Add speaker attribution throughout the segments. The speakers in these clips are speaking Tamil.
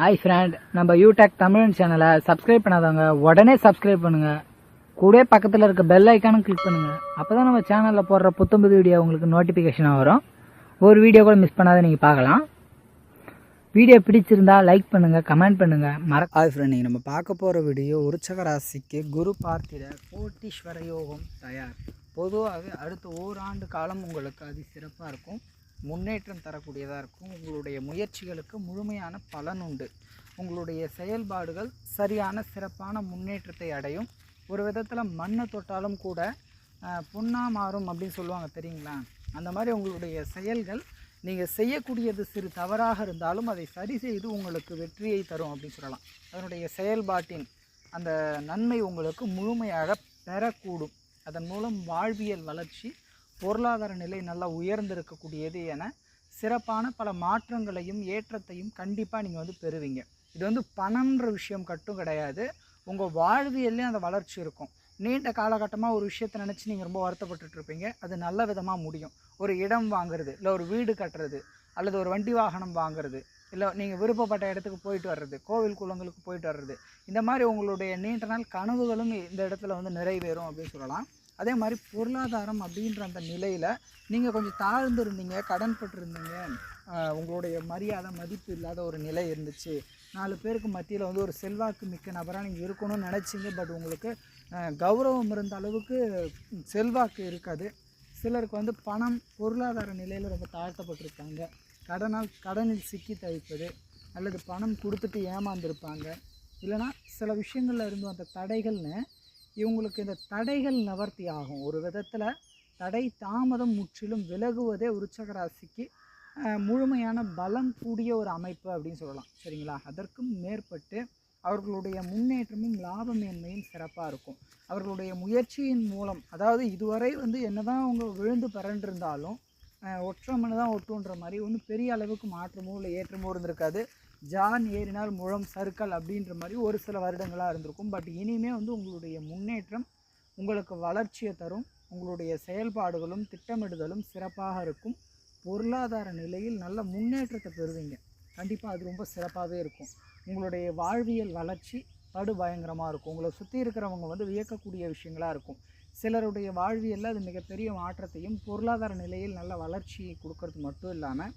Speaker 1: ஹாய் ஃப்ரெண்ட் நம்ம யூடெக் தமிழ் சேனலை சப்ஸ்கிரைப் பண்ணாதவங்க உடனே சப்ஸ்கிரைப் பண்ணுங்க. கூட பக்கத்தில் இருக்க பெல் ஐக்கானும் கிளிக் பண்ணுங்க. அப்பதான் நம்ம சேனலில் போடுற புத்தம்புது வீடியோ உங்களுக்கு நோட்டிஃபிகேஷனாக வரும். ஒரு வீடியோ கூட மிஸ் பண்ணாத நீங்கள் பார்க்கலாம். வீடியோ பிடிச்சிருந்தா லைக் பண்ணுங்க கமெண்ட் பண்ணுங்க. மறக்க ஹாய் ஃப்ரெண்ட் நீங்கள் நம்ம பார்க்க போகிற வீடியோ உற்சகராசிக்கு குரு பார்த்திட கோட்டீஸ்வர யோகம் தயார். பொதுவாகவே அடுத்த ஓராண்டு காலம் உங்களுக்கு அது சிறப்பாக இருக்கும். முன்னேற்றம் தரக்கூடியதாக இருக்கும். உங்களுடைய முயற்சிகளுக்கு முழுமையான பலன் உண்டு. உங்களுடைய செயல்பாடுகள் சரியான சிறப்பான முன்னேற்றத்தை அடையும். ஒரு விதத்தில் மண்ணை தொட்டாலும் கூட பொன்னாக மாறும் அப்படின்னு சொல்லுவாங்க தெரியுங்களா? அந்த மாதிரி உங்களுடைய செயல்கள் நீங்கள் செய்யக்கூடியது சிறு தவறாக இருந்தாலும் அதை சரி செய்து உங்களுக்கு வெற்றியை தரும் அப்படின்னு சொல்லலாம். அதனுடைய செயல்பாட்டின் அந்த நன்மை உங்களுக்கு முழுமையாக பெறக்கூடும். அதன் மூலம் வாழ்வியல் வளர்ச்சி பொருளாதார நிலை நல்லா உயர்ந்திருக்கக்கூடியது என சிறப்பான பல மாற்றங்களையும் ஏற்றத்தையும் கண்டிப்பாக நீங்கள் வந்து பெறுவீங்க. இது வந்து பணம்ன்ற விஷயம் கட்டும் கிடையாது. உங்கள் வாழ்வியல்லையும் அந்த வளர்ச்சி இருக்கும். நீண்ட காலகட்டமாக ஒரு விஷயத்தை நினச்சி நீங்கள் ரொம்ப வருத்தப்பட்டுட்டு இருப்பீங்க. அது நல்ல விதமாக முடியும். ஒரு இடம் வாங்குறது இல்லை ஒரு வீடு கட்டுறது அல்லது ஒரு வண்டி வாகனம் வாங்குறது இல்லை நீங்கள் விருப்பப்பட்ட இடத்துக்கு போயிட்டு வர்றது கோவில் குளங்களுக்கு போயிட்டு வர்றது இந்த மாதிரி உங்களுடைய நீண்ட நாள் கனவுகளும் இந்த இடத்துல வந்து நிறைவேறும் அப்படின்னு சொல்லலாம். அதே மாதிரி பொருளாதாரம் அப்படின்ற அந்த நிலையில் நீங்கள் கொஞ்சம் தாழ்ந்துருந்தீங்க கடன் பட்டிருந்தீங்க உங்களுடைய மரியாதை மதிப்பு இல்லாத ஒரு நிலை இருந்துச்சு. நாலு பேருக்கு மத்தியில் வந்து ஒரு செல்வாக்கு மிக்க நபராக நீங்கள் இருக்கணும்னு நினச்சிங்க. பட் உங்களுக்கு கௌரவம் இருந்த அளவுக்கு செல்வாக்கு இருக்காது. சிலருக்கு வந்து பணம் பொருளாதார நிலையில் ரொம்ப தாழ்த்தப்பட்டிருப்பாங்க கடனால் கடனில் சிக்கி தவிப்பது அல்லது பணம் கொடுத்துட்டு ஏமாந்துருப்பாங்க. இல்லைனா சில விஷயங்களில் இருந்து அந்த தடைகள்னு இவங்களுக்கு இந்த தடைகள் நவர்த்தி ஆகும். ஒரு விதத்தில் தடை தாமதம் முற்றிலும் விலகுவதே விருச்சக ராசிக்கு முழுமையான பலம் கூடிய ஒரு அமைப்பு அப்படின்னு சொல்லலாம். சரிங்களா? அதற்கும் மேற்பட்டு அவர்களுடைய முன்னேற்றமும் லாபமேன்மையும் சிறப்பாக இருக்கும். அவர்களுடைய முயற்சியின் மூலம் அதாவது இதுவரை வந்து என்னதான் அவங்க விழுந்து பரண்டிருந்தாலும் அஹ், ஒற்றை தான் ஒட்டுன்ற மாதிரி ஒன்றும் பெரிய அளவுக்கு மாற்றமோ இல்லை ஏற்றமோ இருந்திருக்காது. ஜான் ஏறினால் முழம் சர்க்கல் அப்படின்ற மாதிரி ஒரு சில வருடங்களாக இருந்திருக்கும். பட் இனிமே வந்து உங்களுடைய முன்னேற்றம் உங்களுக்கு வளர்ச்சியை தரும். உங்களுடைய செயல்பாடுகளும் திட்டமிடுதலும் சிறப்பாக இருக்கும். பொருளாதார நிலையில் நல்ல முன்னேற்றத்தை பெறுவீங்க. கண்டிப்பாக அது ரொம்ப சிறப்பாகவே இருக்கும். உங்களுடைய வாழ்வியல் வளர்ச்சி படு பயங்கரமாக இருக்கும். உங்களை சுற்றி இருக்கிறவங்க வந்து வியக்கக்கூடிய விஷயங்களாக இருக்கும். சிலருடைய வாழ்வியலில் அது மிகப்பெரிய மாற்றத்தையும் பொருளாதார நிலையில் நல்ல வளர்ச்சியை கொடுக்கறது மட்டும் இல்லாமல்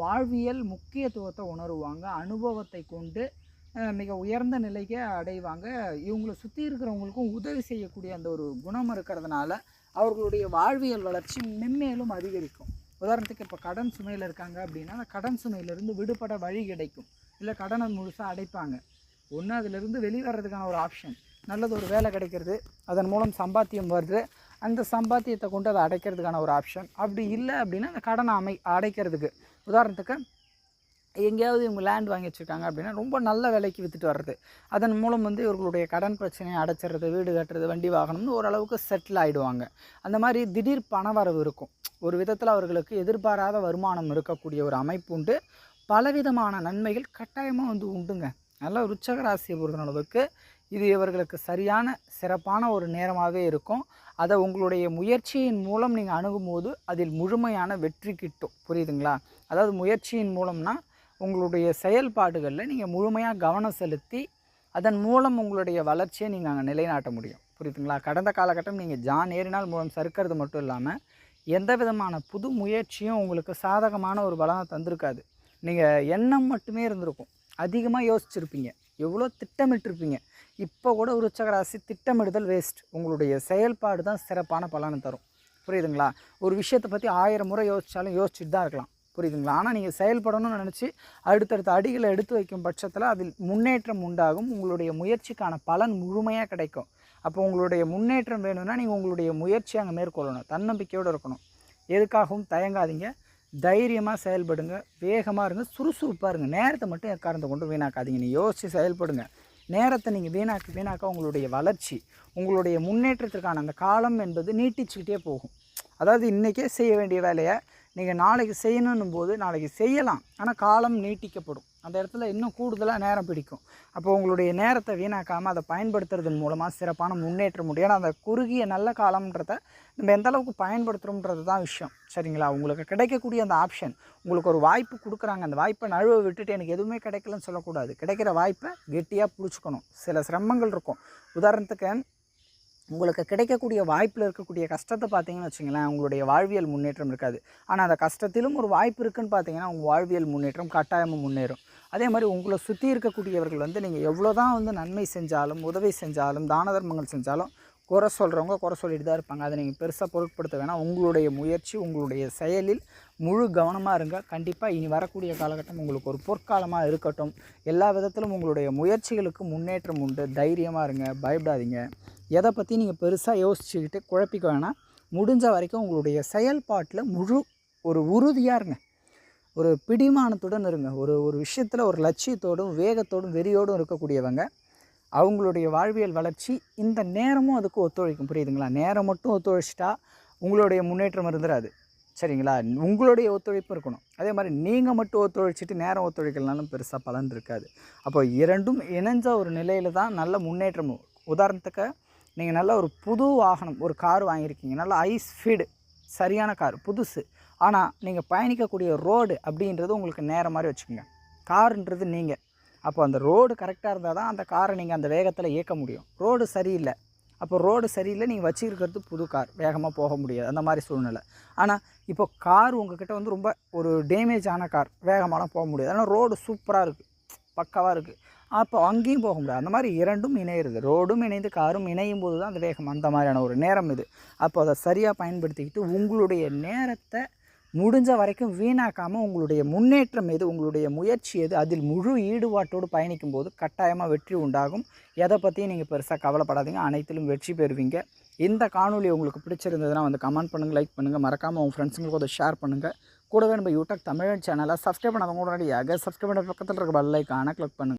Speaker 1: வாழ்வியல் முக்கியத்துவத்தை உணருவாங்க அனுபவத்தை கொண்டு மிக உயர்ந்த நிலைக்கு அடைவாங்க. இவங்களை சுற்றி இருக்கிறவங்களுக்கும் உதவி செய்யக்கூடிய அந்த ஒரு குணம் இருக்கிறதுனால அவர்களுடைய வாழ்வியல் வளர்ச்சி மென்மேலும் அதிகரிக்கும். உதாரணத்துக்கு இப்போ கடன் சுமையில் இருக்காங்க அப்படின்னா அந்த கடன் சுமையிலிருந்து விடுபட வழி கிடைக்கும். இல்லை கடனை முழுசாக அடைப்பாங்க. ஒன்று அதிலிருந்து வெளிவரதுக்கான ஒரு ஆப்ஷன் நல்லது ஒரு வேலை கிடைக்கிறது அதன் மூலம் சம்பாத்தியம் வருது. அந்த சம்பாத்தியத்தை கொண்டு அதை அடைக்கிறதுக்கான ஒரு ஆப்ஷன் அப்படி இல்லை அப்படின்னா அந்த கடனை அமை அடைக்கிறதுக்கு. உதாரணத்துக்கு எங்கேயாவது இவங்க லேண்ட் வாங்கி வச்சுருக்காங்க அப்படின்னா ரொம்ப நல்ல விலைக்கு விற்றுட்டு வர்றது. அதன் மூலம் வந்து இவர்களுடைய கடன் பிரச்சனையை அடைச்சிறது வீடு கட்டுறது வண்டி வாகனம்னு ஓரளவுக்கு செட்டில் ஆகிடுவாங்க அந்த மாதிரி திடீர் பணவரவு இருக்கும். ஒரு விதத்தில் அவர்களுக்கு எதிர்பாராத வருமானம் இருக்கக்கூடிய ஒரு அமைப்பு உண்டு. பலவிதமான நன்மைகள் கட்டாயமாக வந்து உண்டுங்க. நல்ல ருச்சக ராசியை பொறுத்தளவுக்கு இது இவர்களுக்கு சரியான சிறப்பான ஒரு நேரமாகவே இருக்கும். அதை உங்களுடைய முயற்சியின் மூலம் நீங்கள் அணுகும்போது அதில் முழுமையான வெற்றி கிட்டும். புரியுதுங்களா? அதாவது முயற்சியின் மூலம்னா உங்களுடைய செயல்பாடுகளில் நீங்கள் முழுமையாக கவனம் செலுத்தி அதன் மூலம் உங்களுடைய வளர்ச்சியை நீங்கள் அங்கே நிலைநாட்ட முடியும். புரியுதுங்களா? கடந்த காலகட்டம் நீங்கள் ஜான் ஏறினால் மூலம் சறுக்கிறது மட்டும் இல்லாமல் எந்த விதமான புது முயற்சியும் உங்களுக்கு சாதகமான ஒரு பலனை தந்திருக்காது. நீங்கள் எண்ணம் மட்டுமே இருந்திருக்கும். அதிகமாக யோசிச்சிருப்பீங்க. எவ்வளோ திட்டமிட்டிருப்பீங்க. இப்போ கூட விருச்சக திட்டமிடுதல் வேஸ்ட் உங்களுடைய செயல்பாடு தான் சிறப்பான பலனை தரும். புரியுதுங்களா? ஒரு விஷயத்தை பற்றி ஆயிரம் முறை யோசித்தாலும் யோசிச்சுட்டு தான் இருக்கலாம். புரியுதுங்களா? ஆனால் நீங்கள் செயல்படணும்னு நினச்சி அடுத்தடுத்த அடிகளை எடுத்து வைக்கும் பட்சத்தில் அதில் முன்னேற்றம் உண்டாகும். உங்களுடைய முயற்சிக்கான பலன் முழுமையாக கிடைக்கும். அப்போ உங்களுடைய முன்னேற்றம் வேணும்னா நீங்கள் உங்களுடைய முயற்சியை அங்கே மேற்கொள்ளணும். தன்னம்பிக்கையோடு இருக்கணும். எதுக்காகவும் தயங்காதீங்க. தைரியமாக செயல்படுங்க வேகமாக இருங்க சுறுசுறுப்பாக இருங்க. நேரத்தை மட்டும் எக்காரணத்தை கொண்டு வீணாக்காதீங்க. நீ யோசித்து செயல்படுங்க. நேரத்தை நீங்கள் வீணாக்க வீணாக்க உங்களுடைய வளர்ச்சி உங்களுடைய முன்னேற்றத்திற்கான அந்த காலம் என்பது நீட்டிச்சுக்கிட்டே போகும். அதாவது இன்றைக்கே செய்ய வேண்டிய வேலையை நீங்கள் நாளைக்கு செய்யணும் போது நாளைக்கு செய்யலாம். ஆனால் காலம் நீட்டிக்கப்படும். அந்த இடத்துல இன்னும் கூடுதலாக நேரம் பிடிக்கும். அப்போ உங்களுடைய நேரத்தை வீணாக்காமல் அதை பயன்படுத்துறதன் மூலமாக சிறப்பான முன்னேற்றம் முடியும் ஏன்னா அந்த குறுகிய நல்ல காலம்ன்றத நம்ம எந்த அளவுக்கு பயன்படுத்துகிறோம்ன்றது தான் விஷயம். சரிங்களா? உங்களுக்கு கிடைக்கக்கூடிய அந்த ஆப்ஷன் உங்களுக்கு ஒரு வாய்ப்பு கொடுக்குறாங்க. அந்த வாய்ப்பை நழுவ விட்டுட்டு எனக்கு எதுவுமே கிடைக்கலன்னு சொல்லக்கூடாது. கிடைக்கிற வாய்ப்பை கெட்டியாக பிடிச்சிக்கணும். சில சிரமங்கள் இருக்கும். உதாரணத்துக்கு உங்களுக்கு கிடைக்கக்கூடிய வாய்ப்பில் இருக்கக்கூடிய கஷ்டத்தை பார்த்தீங்கன்னு வச்சுங்களேன் உங்களுடைய வாழ்வியல் முன்னேற்றம் இருக்காது. ஆனால் அந்த கஷ்டத்திலும் ஒரு வாய்ப்பு இருக்குதுன்னு பார்த்தீங்கன்னா உங்கள் வாழ்வியல் முன்னேற்றம் கட்டாயமாக முன்னேறும். அதே மாதிரி உங்களை சுற்றி இருக்கக்கூடியவர்கள் வந்து நீங்கள் எவ்வளோ தான் வந்து நன்மை செஞ்சாலும் உதவி செஞ்சாலும் தான தர்மங்கள் செஞ்சாலும் குறை சொல்கிறவங்க குறை சொல்லிட்டு தான் இருப்பாங்க. அதை நீங்கள் பெருசாக பொருட்படுத்த வேணாம். உங்களுடைய முயற்சி உங்களுடைய செயலில் முழு கவனமாக இருங்க. கண்டிப்பாக இனி வரக்கூடிய காலகட்டம் உங்களுக்கு ஒரு பொற்காலமாக இருக்கட்டும். எல்லா விதத்திலும் உங்களுடைய முயற்சிகளுக்கு முன்னேற்றம் உண்டு. தைரியமாக இருங்க. பயப்படாதீங்க. எதை பற்றி நீங்கள் பெருசாக யோசிச்சுக்கிட்டு குழப்பிக்க வேணாம். முடிஞ்ச வரைக்கும் உங்களுடைய செயல்பாட்டில் முழு ஒரு உறுதியாக இருங்க. ஒரு பிடிமானத்துடன் இருங்க. ஒரு ஒரு விஷயத்தில் ஒரு லட்சியத்தோடும் வேகத்தோடும் வெறியோடும் இருக்கக்கூடியவங்க அவங்களுடைய வாழ்வியல் வளர்ச்சி இந்த நேரமும் அதுக்கு ஒத்துழைக்கும். புரியுதுங்களா? நேரம் மட்டும் ஒத்துழைச்சிட்டா உங்களுடைய முன்னேற்றம் இருந்துடாது சரிங்களா? உங்களுடைய ஒத்துழைப்பு இருக்கணும். அதே மாதிரி நீங்கள் மட்டும் ஒத்துழைச்சிட்டு நேரம் ஒத்துழைக்கலனாலும் பெருசாக பலன் இருக்காது. அப்போ இரண்டும் இணைஞ்ச ஒரு நிலையில் தான் நல்ல முன்னேற்றம். உதாரணத்துக்கு நீங்கள் நல்ல ஒரு புது வாகனம் ஒரு கார் வாங்கியிருக்கீங்க. நல்ல ஐஸ் ஃபீடு சரியான கார் புதுசு. ஆனால் நீங்கள் பயணிக்கக்கூடிய ரோடு அப்படின்றது உங்களுக்கு நேரம் மாதிரி வச்சுக்கோங்க. காருன்றது நீங்கள் அப்போ அந்த ரோடு கரெக்டாக இருந்தால் தான் அந்த காரை நீங்கள் அந்த வேகத்தில் இயக்க முடியும். ரோடு சரியில்லை. அப்போ ரோடு சரியில்லை நீங்கள் வச்சுருக்கிறது புது கார். வேகமாக போக முடியாது. அந்த மாதிரி சூழ்நிலை. ஆனால் இப்போ கார் உங்ககிட்ட வந்து ரொம்ப ஒரு டேமேஜ் ஆன கார். வேகமாலாம் போக முடியாது. ஆனால் ரோடு சூப்பராக இருக்குது பக்காவாக இருக்குது அப்போ அங்கேயும் போக முடியாது. அந்த மாதிரி இரண்டும் இணையிறது. ரோடும் இணைந்து காரும் இணையும் போது தான் அந்த வேகம். அந்த மாதிரியான ஒரு நேரம் இது. அப்போ அதை சரியாக பயன்படுத்திக்கிட்டு உங்களுடைய நேரத்தை முடிஞ்ச வரைக்கும் வீணாக்காமல் உங்களுடைய முன்னேற்றம் எது உங்களுடைய முயற்சி எது அதில் முழு ஈடுபாட்டோடு பயணிக்கும் போது கட்டாயமாக வெற்றி உண்டாகும். எதை பற்றியும் நீங்கள் பெருசாக கவலைப்படாதீங்க. அனைத்திலும் வெற்றி பெறுவீங்க. இந்த காணொலி உங்களுக்கு பிடிச்சிருந்ததுன்னா வந்து கமெண்ட் பண்ணுங்கள் லைக் பண்ணுங்கள் மறக்காமல் உங்கள் ஃப்ரெண்ட்ஸுங்களுக்கு அதை ஷேர் பண்ணுங்கள் கூடவே நம்ம யூடியூப் தமிழ் சேனலை சப்ஸ்கிரைப் பண்ணாதவங்க உடனடியாக சப்ஸ்கிரைப் பண்ண பக்கத்தில் இருக்க பெல் ஐக்கானை கிளிக் பண்ணுங்கள்